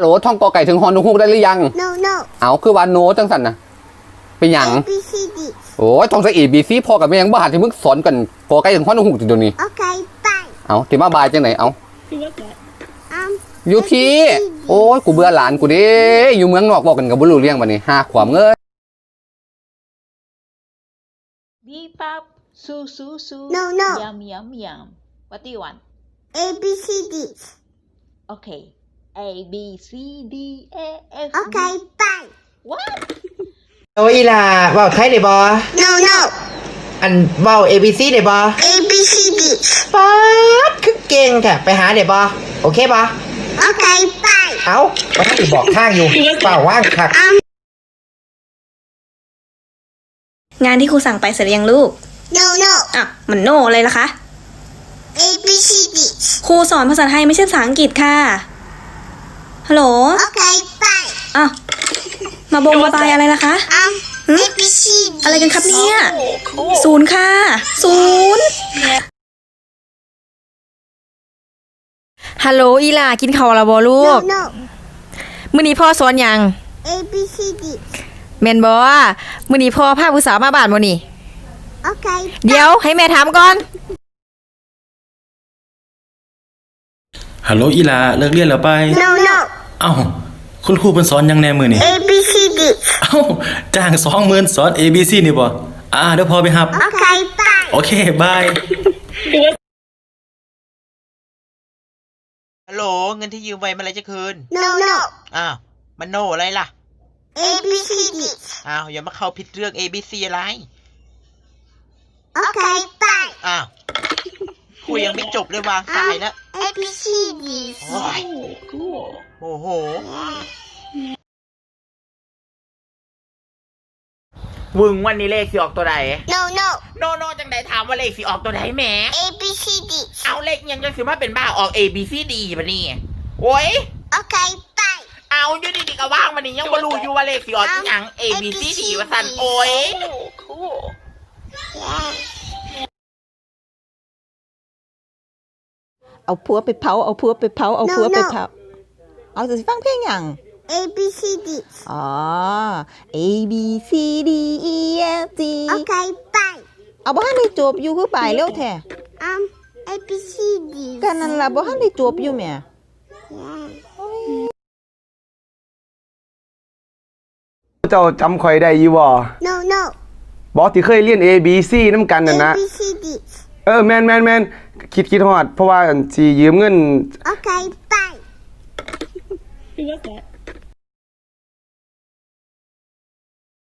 โหลท่องกอไก่ถึงฮอนูฮูกได้หรือยัง No, no. เอาคือว่าโนจังสันนะเป็นหยัง A, B, C, D. โอ้ยท่องซะอีบีซีพอกับแม่ยังบ้าที่มึงสอนกันกอไก่ถึงฮอนูฮูกจนเดี๋ยวนี้ Okay, bye. เอาที่มาบายจังไหนเอา Um, อยู่พี่ โอ้ยกูเบื่อหลานกูเด้อยู่เมืองนอกบอกกันกับบุรุษเลี้ยงบัดนี้ห้าขวามเงย Bebop, su su su. No, no. Yum yum yum. What do you want? A, B, C, D. Okay. A B C D A F. G. Okay, bye. What? โอ้ยล่ะเว่าไทยได้บ่ No, no. อันเว้า ABC ได้บ่ A, B, C, D. ป๊าดคือเก่งแท้ไปหาได้บ่โอเคบ่ Okay, bye. เอ้าว่าท่านได้บอกทางอยู่เปล่าว่างคักงานที่ครูสั่งไปเสร็จหรือยังลูก No, no. อะมันโน่เลยล่ะคะ A, B, C, D. ครูสอนภาษาไทยไม่ใช่ภาษาอังกฤษค่ะ ฮัลโหล Okay, bye. อะ มาบงมาบายอะไรล่ะคะ Um, Hmm? A, B, C, D. อะไรกันครับเนี่ย ศูนย์ค่ะ ศูนย์ฮัลโหลอีหล่ากินข้าวและบ่ลู No, ก no. มื้อนี้พ่อสอนหยัง A, B, C, D. แม่นบ่มื้อนี้พ่อพาผู้สาวมาบ้านบ่นี่ Okay, เดี๋ยวให้แม่ถามก่อน ฮัลโหลอีหลาเลิกเรียนแล้วไป no, no. เอ้าคุณครูเพิ่นสอนหยังแหน่มื้อนี่ A, B, C, D. เอ้าจ้าง20,000สอน ABC นี่บ่อ่าเดี๋ยวพอไปรับ Okay, bye. โอเคบาย ฮัลโหลเงินที่ยืมไว้เมื่อไหรจะคืน No, no. อ้าว มันโนอะไรล่ะ A, B, C, D. อ้าว อย่ามาเข้าผิดเรื่อง A B C อะไร Okay, bye. อ้าวคุยยังไม่จบเลยวางสายแล้ว A, B, C, D. โอ้ย โอ้โห วึงวันนี้เลขสิออกตัวใด No, no. โนโนจังไดถามว่าเลขสิออกตัวใดแหม A, B, C, D. เอาเลขยังจะสิมาเป็นบ้าออก A B C D ปะนี่โอ้ย Okay, bye. เอาอยู่ดีๆก็ว่างมันนี่ยังบ่รู้อยู่ว่าเลขสิออกอีหยัง A B C D ว่าสั่นโอ้ยเอาผัวไปเผา เอาผัวไปเผา เอาผัวไปเผา เอาจะสิฟังเพลงอย่าง A, B, C, D. อ๋อ A B C D E F G Okay, bye. เอาบ่ทันได้จบอยู่คือไปเร็วแท้ Um, A, B, C, D. กันนั่นล่ะบ่ทันได้จบอยู่แหม่เจ้าจำข่อยได้อยู่บ่ No, no. บอกที่เคยเรียน A B C น้ำกันน่ะ A, นะ B, C, D. เออแมนแมนแมนคิดคิดฮอด เพราะว่าสิยืมเงิน Okay, bye.